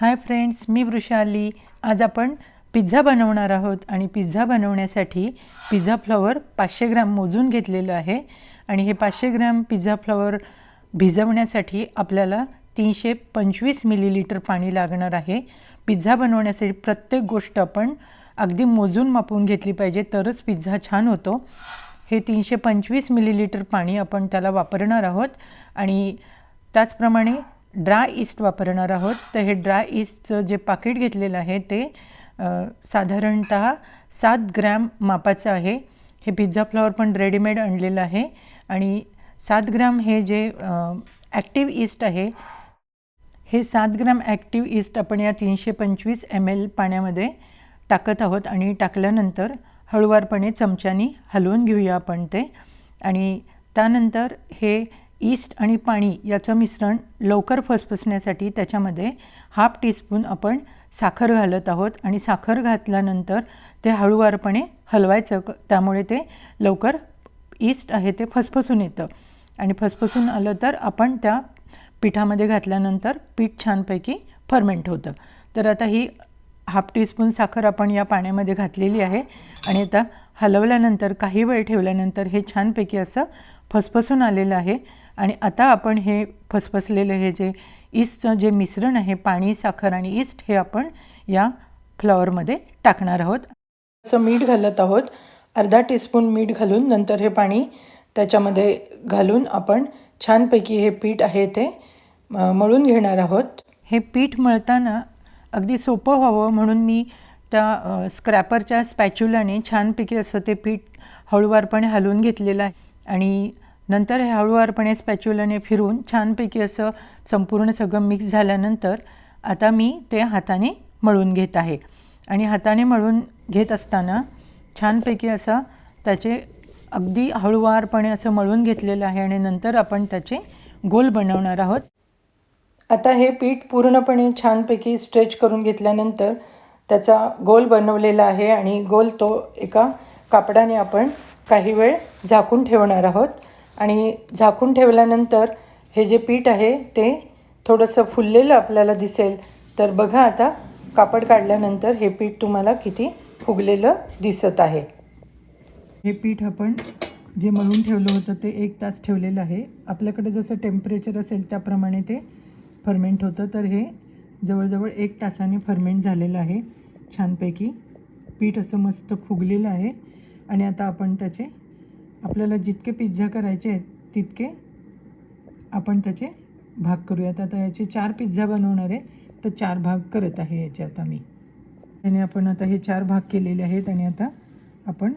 Hi friends मी वृषाली आज आपण pizza बनवणार आहोत आणि पिझ्झा बनवण्यासाठी पिझ्झा फ्लॉवर पाचशे ग्रॅम मोजून घेतलेलं आहे. आणि हे पाचशे ग्रॅम पिझ्झा फ्लॉवर भिजवण्यासाठी आपल्याला तीनशे पंचवीस मिलीलिटर पाणी लागणार आहे. पिझ्झा बनवण्यासाठी प्रत्येक गोष्ट आपण अगदी मोजून मापून घेतली पाहिजे तरच पिझ्झा छान होतो. हे तीनशे पंचवीस मिलीलिटर पाणी आपण त्याला वापरणार आहोत. आणि त्याचप्रमाणे ड्राय ईस्ट वापरणार आहोत. तर हे ड्राय ईस्टचं जे पाकिट घेतलेलं आहे ते साधारणत सात ग्रॅम मापाचं आहे. हे पिझ्झा फ्लॉवर पण रेडीमेड आणलेलं आहे. आणि सात ग्रॅम हे जे ॲक्टिव्ह ईस्ट आहे हे सात ग्राम ॲक्टिव्ह ईस्ट आपण या तीनशे पंचवीस एम एल पाण्यामध्ये टाकत आहोत. आणि टाकल्यानंतर हळुवारपणे चमच्यानी हलवून घेऊया आपण ते. आणि त्यानंतर हे ईस्ट आणि पाणी याचं मिश्रण लवकर फसफसण्यासाठी त्याच्यामध्ये हाफ टीस्पून आपण साखर घालत आहोत आणि साखर घातल्यानंतर ते हळूवारपणे हलवायचं. क- त्यामुळे ते लवकर ईस्ट आहे ते फसफसून येतं. आणि फसफसून आलं तर आपण त्या पिठामध्ये घातल्यानंतर पीठ छानपैकी फर्मेंट होतं. तर आता ही हाफ टीस्पून साखर आपण या पाण्यामध्ये घातलेली आहे आणि आता हलवल्यानंतर काही वेळ ठेवल्यानंतर हे छानपैकी असं फसफसून आलेलं आहे. आणि आता आपण हे फसफसलेलं हे जे ईस्टचं जे मिश्रण आहे पाणी साखर आणि ईस्ट हे आपण या फ्लॉवरमध्ये टाकणार आहोत. असं मीठ घालत आहोत. अर्धा टीस्पून मीठ घालून नंतर हे पाणी त्याच्यामध्ये घालून आपण छानपैकी हे पीठ आहे ते मळून घेणार आहोत. हे पीठ मळताना अगदी सोपं व्हावं म्हणून मी त्या स्क्रॅपरच्या स्पॅच्युलाने छानपैकी असं ते पीठ हळूवारपणे हलवून घेतलेलं आहे. आणि नंतर हे हळूवारपणे स्पॅच्युलाने फिरून छानपैकी असं संपूर्ण सगळं मिक्स झाल्यानंतर आता मी ते हाताने मळून घेत आहे. आणि हाताने मळून घेत असताना छानपैकी असं त्याचे अगदी हळूवारपणे असं मळून घेतलेलं आहे आणि नंतर आपण त्याचे गोल बनवणार आहोत. आता हे पीठ पूर्णपणे छानपैकी स्ट्रेच करून घेतल्यानंतर त्याचा गोल बनवलेला आहे आणि गोल तो एका कापडाने आपण काही वेळ झाकून ठेवणार आहोत. आणि झाकून ठेवल्यानंतर हे जे पीठ आहे ते थोडंसं फुललेलं आपल्याला दिसेल. तर बघा आता कापड काढल्यानंतर हे पीठ तुम्हाला किती फुगलेलं दिसत आहे. हे पीठ आपण जे मळून ठेवलं होतं ते एक तास ठेवलेलं आहे. आपल्याकडे जसं टेम्परेचर असेल त्याप्रमाणे ते फर्मेंट होतं. तर हे जवळजवळ एक तासाने फर्मेंट झालेलं आहे. छानपैकी पीठ असं मस्त फुगलेलं आहे. आणि आता आपण त्याचे आपल्याला जितके पिझ्झा करायचे आहेत तितके आपण त्याचे भाग करूयात. आता याचे चार पिझ्झा बनवणार आहे तर चार भाग करत आहे याचे आता मी आणि आपण आता हे चार भाग केलेले आहेत आणि आता आपण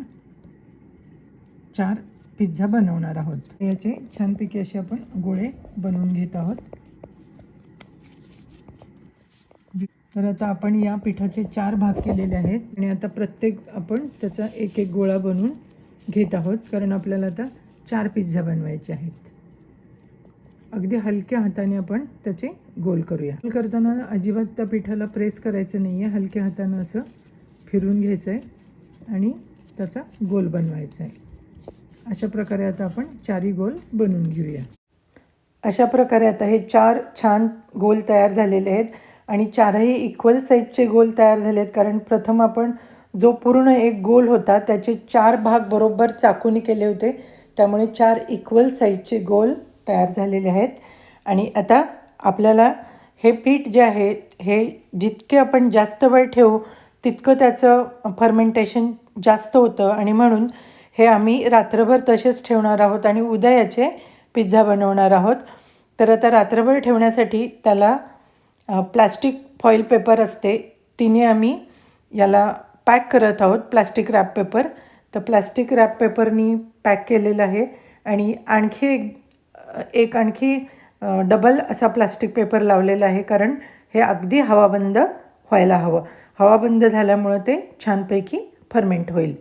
चार पिझ्झा बनवणार आहोत. याचे छानपैकी असे आपण गोळे बनवून घेत आहोत. तर आता आपण या पिठाचे चार भाग केलेले आहेत आणि आता प्रत्येक आपण त्याचा एक एक गोळा बनवून घेत आहोत. कारण आपल्याला आता चार पिझ्झा बनवायचे आहेत. अगदी हलक्या हाताने आपण त्याचे गोल करूया. गोल करताना अजिबात त्या पिठाला प्रेस करायचं नाही आहे हलक्या हातानं असं फिरून घ्यायचं आहे आणि त्याचा गोल बनवायचा आहे अशा प्रकारे आता आपण चारही गोल बनवून घेऊया. अशा प्रकारे आता हे चार छान गोल तयार झालेले आहेत. आणि चारही इक्वल साईजचे गोल तयार झाले आहेत कारण प्रथम आपण जो पूर्ण एक गोल होता त्याचे चार भाग बरोबर चाकूने केले होते. त्यामुळे चार इक्वल साईजचे गोल तयार झालेले आहेत. आणि आता आपल्याला हे पीठ जे आहे हे जितके आपण जास्त वेळ ठेवू तितकं त्याचं फर्मेंटेशन जास्त होतं. आणि म्हणून हे आम्ही रात्रभर तसेच ठेवणार आहोत आणि उद्या याचे पिझ्झा बनवणार आहोत. तर आता रात्रभर ठेवण्यासाठी त्याला प्लास्टिक फॉईल पेपर असते तिने आम्ही याला पॅक करत आहोत प्लास्टिक रॅप पेपर. तर प्लास्टिक रॅप पेपरनी पॅक केलेलं आहे आणि आणखी एक एक आणखी डबल असा प्लास्टिक पेपर लावलेला आहे कारण हे अगदी हवाबंद व्हायला हवं. हवाबंद झाल्यामुळं ते छानपैकी फर्मेंट होईल.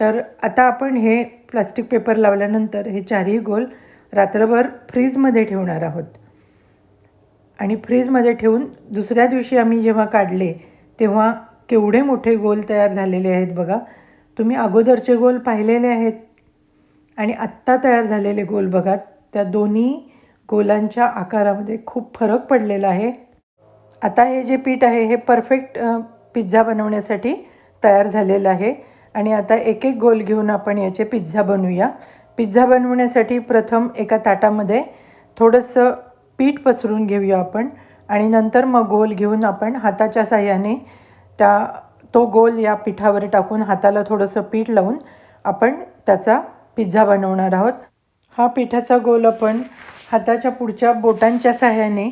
तर आता आपण हे प्लास्टिक पेपर लावल्यानंतर हे चारही गोल रात्रभर फ्रीजमध्ये ठेवणार आहोत. आणि फ्रीजमध्ये ठेवून दुसऱ्या दिवशी आम्ही जेव्हा काढले तेव्हा केवढे मोठे गोल तयार झालेले आहेत बघा. तुम्ही अगोदरचे गोल पाहिलेले आहेत. आणि आत्ता तयार झालेले गोल बघा. त्या दोन्ही गोलांच्या आकारामध्ये खूप फरक पडलेला आहे. आता हे जे पीठ आहे हे परफेक्ट पिझ्झा बनवण्यासाठी तयार झालेलं आहे. आणि आता एक एक गोल घेऊन आपण याचे पिझ्झा बनवूया. पिझ्झा बनवण्यासाठी प्रथम एका ताटामध्ये थोडंसं पीठ पसरून घेऊया आपण. आणि नंतर मग गोल घेऊन आपण हाताच्या साह्याने त्या तो गोल या पिठावर टाकून हाताला थोडंसं पीठ लावून आपण त्याचा पिझ्झा बनवणार आहोत. हा पिठाचा गोल आपण हाताच्या पुढच्या बोटांच्या सहाय्याने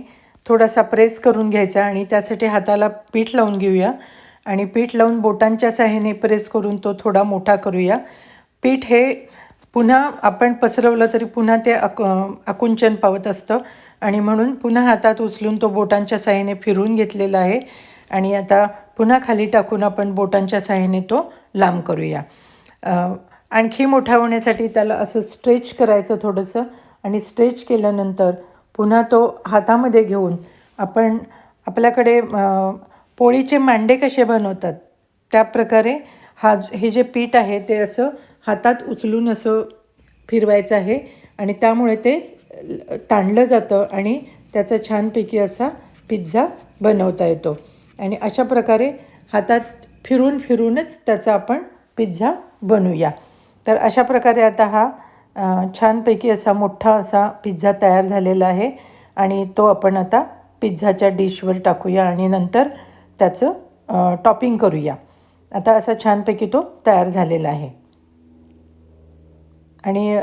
थोडासा प्रेस करून घ्यायचा आणि त्यासाठी हाताला पीठ लावून घेऊया. आणि पीठ लावून बोटांच्या सहाय्याने प्रेस करून तो थोडा मोठा करूया. पीठ हे पुन्हा आपण पसरवलं तरी पुन्हा ते अक आकुंचन पावत असतं. आणि म्हणून पुन्हा हातात उचलून तो बोटांच्या सहाय्याने फिरून घेतलेला आहे. आणि आता पुन्हा खाली टाकून आपण बोटांच्या सहाय्याने तो लांब करूया. आणखी मोठा होण्यासाठी त्याला असं स्ट्रेच करायचं थोडंसं आणि स्ट्रेच केल्यानंतर पुन्हा तो हातामध्ये घेऊन आपण आपल्याकडे पोळीचे मांडे कसे बनवतात त्या प्रकारे हा हे जे पीठ आहे ते असं हातात उचलून असं फिरवायचं आहे आणि त्यामुळे ते ताणलं जातं आणि त्याचा छानपैकी असा पिझ्झा बनवता येतो. आणि अशा प्रकारे हातात फिरून फिरूनच त्याचा आपण पिझ्झा बनवूया. तर अशा प्रकारे आता हा छानपैकी असा मोठा असा पिझ्झा तयार झालेला आहे आणि तो आपण आता पिझ्झाच्या डिशवर टाकूया आणि नंतर त्याचं टॉपिंग करूया. आता असा छानपैकी तो तयार झालेला आहे. आणि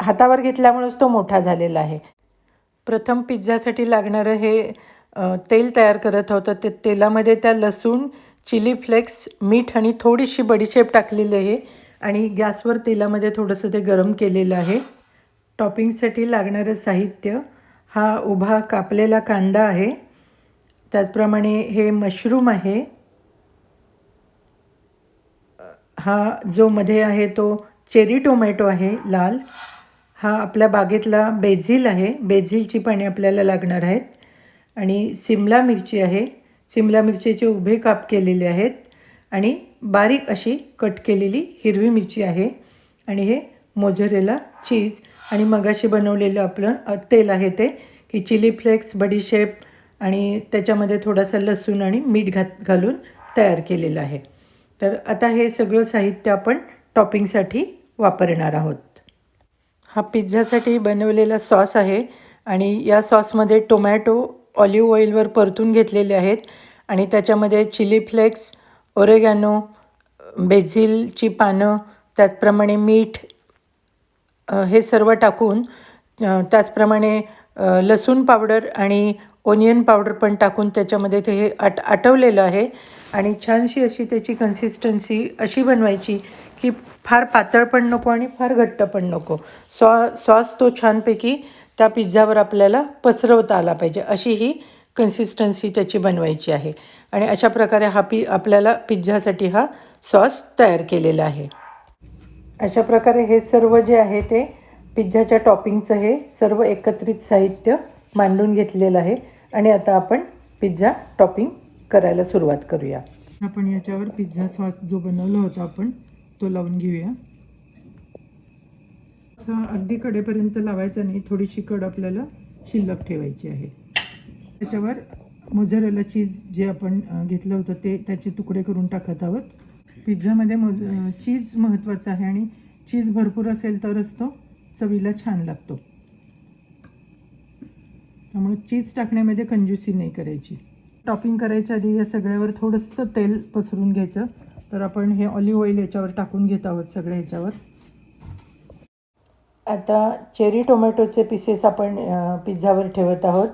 हातावर घेतल्यामुळेच तो मोठा झालेला आहे. प्रथम पिझ्झासाठी लागणारं हे तेल तयार करत होतं. ते तेलामध्ये त्या लसूण चिली फ्लेक्स मीठ आणि थोडीशी बडीशेप टाकलेली आहे आणि गॅसवर तेलामध्ये थोडंसं ते गरम केलेलं आहे. टॉपिंगसाठी लागणारं साहित्य हा उभा कापलेला कांदा आहे. त्याचप्रमाणे हे मशरूम आहे. हा जो मध्ये आहे तो चेरी टोमॅटो आहे लाल. हा आपल्या बागेतला बेझिल आहे. बेझिलची पाने आपल्याला लागणार आहेत. आणि सिमला मिरची आहे. सिमला मिरचीचे उभे काप केलेले आहेत आणि बारीक अशी कट केलेली हिरवी मिरची आहे. आणि हे मोझरेला चीज आणि मगाशी बनवलेलं आपलं तेल आहे ते की चिली फ्लेक्स बडीशेप आणि त्याच्यामध्ये थोडासा लसूण आणि मीठ घात घालून तयार केलेलं आहे. तर आता हे सगळं साहित्य आपण टॉपिंगसाठी वापरणार आहोत. हा पिझ्झासाठी बनवलेला सॉस आहे आणि या सॉसमध्ये टोमॅटो ऑलिव्ह ऑइलवर परतून घेतलेले आहेत आणि त्याच्यामध्ये चिली फ्लेक्स ओरेगॅनो बेझिलची पानं त्याचप्रमाणे मीठ हे सर्व टाकून त्याचप्रमाणे लसूण पावडर आणि ओनियन पावडर पण टाकून त्याच्यामध्ये ते हे आट आटवलेलं आहे. आणि छानशी अशी त्याची कन्सिस्टन्सी अशी बनवायची की फार पातळ पण नको आणि फार घट्ट पण नको. सॉ सॉस तो छानपैकी त्या पिझ्झावर आपल्याला पसरवता आला पाहिजे. अशी ही कन्सिस्टन्सी त्याची बनवायची आहे. आणि अशा प्रकारे हा पी आपल्याला पिझ्झासाठी हा सॉस तयार केलेला आहे. अशा प्रकारे हे सर्व जे आहे ते पिझ्झाच्या टॉपिंगचं हे सर्व एकत्रित साहित्य मांडून घेतलेलं आहे. आणि आता आपण पिझ्झा टॉपिंग करायला सुरुवात करूया. आपण याच्यावर पिझ्झा सॉस जो बनवला होता आपण तो लावून घेऊया. असं अगदी कडेपर्यंत लावायचा नाही थोडीशी कड आपल्याला शिल्लक ठेवायची आहे. त्याच्यावर मोझरेला चीज जे आपण घेतलं होतं ते त्याचे तुकडे करून टाकत आहोत. पिझ्झामध्ये मोज चीज महत्त्वाचं आहे आणि चीज भरपूर असेल तरच तो चवीला छान लागतो. त्यामुळे चीज टाकण्यामध्ये कंजूसी नाही करायची. टॉपिंग करायच्या आधी या सगळ्यावर थोडंसं तेल पसरून घ्यायचं. तर आपण हे ऑलिव्ह ऑइल याच्यावर टाकून घेत आहोत सगळ्या ह्याच्यावर. आता चेरी टोमॅटोचे पीसेस आपण पिझ्झावर ठेवत आहोत.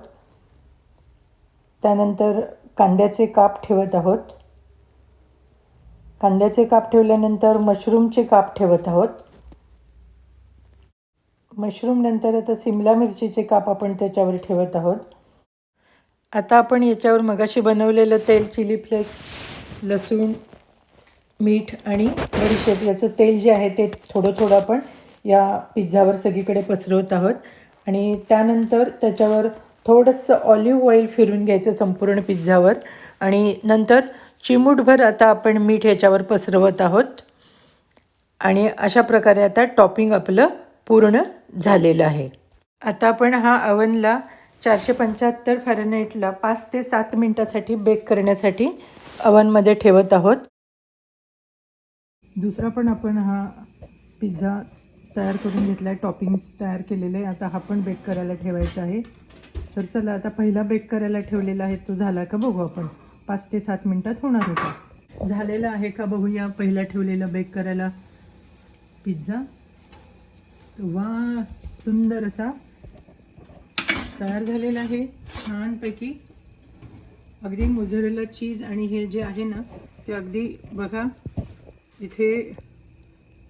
त्यानंतर कांद्याचे काप ठेवत आहोत. कांद्याचे काप ठेवल्यानंतर मशरूमचे काप ठेवत आहोत. मशरूम नंतर आता सिमला मिरचीचे काप आपण त्याच्यावर ठेवत आहोत. आता आपण याच्यावर मगाशी बनवलेलं तेल चिली फ्लेक्स लसूण मीठ आणि बडीशेप याचं तेल जे आहे ते थोडं थोडं आपण या पिझ्झावर सगळीकडे पसरवत आहोत. आणि त्यानंतर त्याच्यावर थोडंसं ऑलिव्ह ऑइल फिरून घ्यायचं संपूर्ण पिझ्झावर. आणि नंतर चिमूटभर आता आपण मीठ ह्याच्यावर पसरवत आहोत. आणि अशा प्रकारे आता टॉपिंग आपलं पूर्ण झालेलं आहे. आता आपण हा अवनला चारशे पंच्याहत्तर फॅरनहाईटला पाच ते सात मिनटासाठी बेक करण्यासाठी अवनमध्ये ठेवत आहोत. दुसरा पण आपण हा पिझ्झा तयार करून घेतला आहे टॉपिंग्स तयार केलेले आहे आता हा पण बेक करायला ठेवायचा आहे. तर चला आता पहिला बेक करायला ठेवलेला आहे. तो झाला का बघू आपण. पाच ते सात मिनटात होणार होता. झालेला आहे का बघूया. पहिला ठेवलेला बेक करायला पिझ्झा वा सुंदर असा. तयार झालेला आहे. छानपैकी. अगदी मोझरेला चीज आणि हे जे आहे ना ते अगदी बघा इथे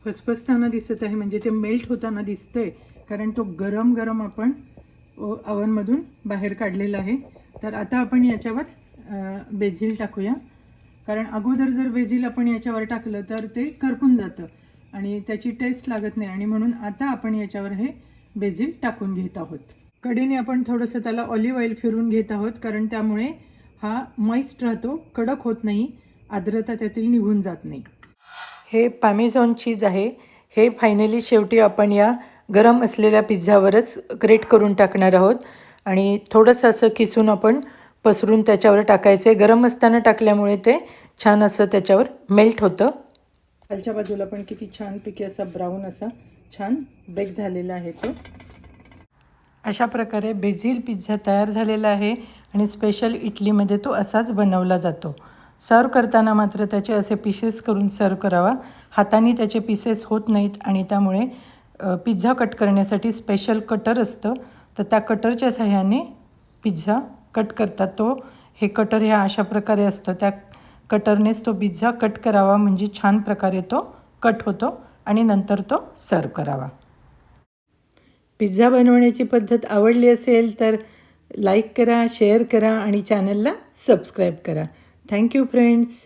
फसफसताना दिसत आहे म्हणजे ते मेल्ट होताना दिसतंय कारण तो गरम गरम आपण अवनमधून बाहेर काढलेला आहे. तर आता आपण याच्यावर बेझील टाकूया. कारण अगोदर जर बेझील आपण याच्यावर टाकलं तर ते करपून जातं. आणि त्याची टेस्ट लागत नाही. आणि म्हणून आता आपण याच्यावर हे बेझील टाकून घेत आहोत. कडेने आपण थोडंसं त्याला ऑलिव्ह ऑइल फिरून घेत आहोत कारण त्यामुळे हा मॉइस्ट राहतो कडक होत नाही आर्द्रता त्यातील निघून जात नाही. हे पॅमेझॉन चीज आहे. हे फायनली शेवटी आपण या गरम असलेल्या पिझ्झावरच ग्रेट करून टाकणार आहोत. आणि थोडंसं असं किसून आपण पसरून त्याच्यावर टाकायचं आहे. गरम असताना टाकल्यामुळे ते छान असं त्याच्यावर मेल्ट होतं. खालच्या बाजूला पण किती छानपैकी असा ब्राऊन असा छान बेक झालेला आहे तो. अशा प्रकारे बेझिल पिझ्झा तयार झालेला आहे. आणि स्पेशल इटलीमध्ये तो असाच बनवला जातो. सर्व करताना मात्र त्याचे असे पीसेस करून सर्व करावा. हाताने त्याचे पीसेस होत नाहीत आणि त्यामुळे पिझ्झा कट करण्यासाठी स्पेशल कटर असतं. तर त्या कटरच्या सहाय्याने पिझ्झा कट करतात. तो हे कटर ह्या अशा प्रकारे असतं. त्या कटरनेच तो पिझ्झा कट करावा म्हणजे छान प्रकारे तो कट होतो आणि नंतर तो सर्व करावा. पिझ्झा बनवण्याची पद्धत आवडली असेल तर लाईक करा शेअर करा आणि चॅनलला सबस्क्राईब करा. Thank you friends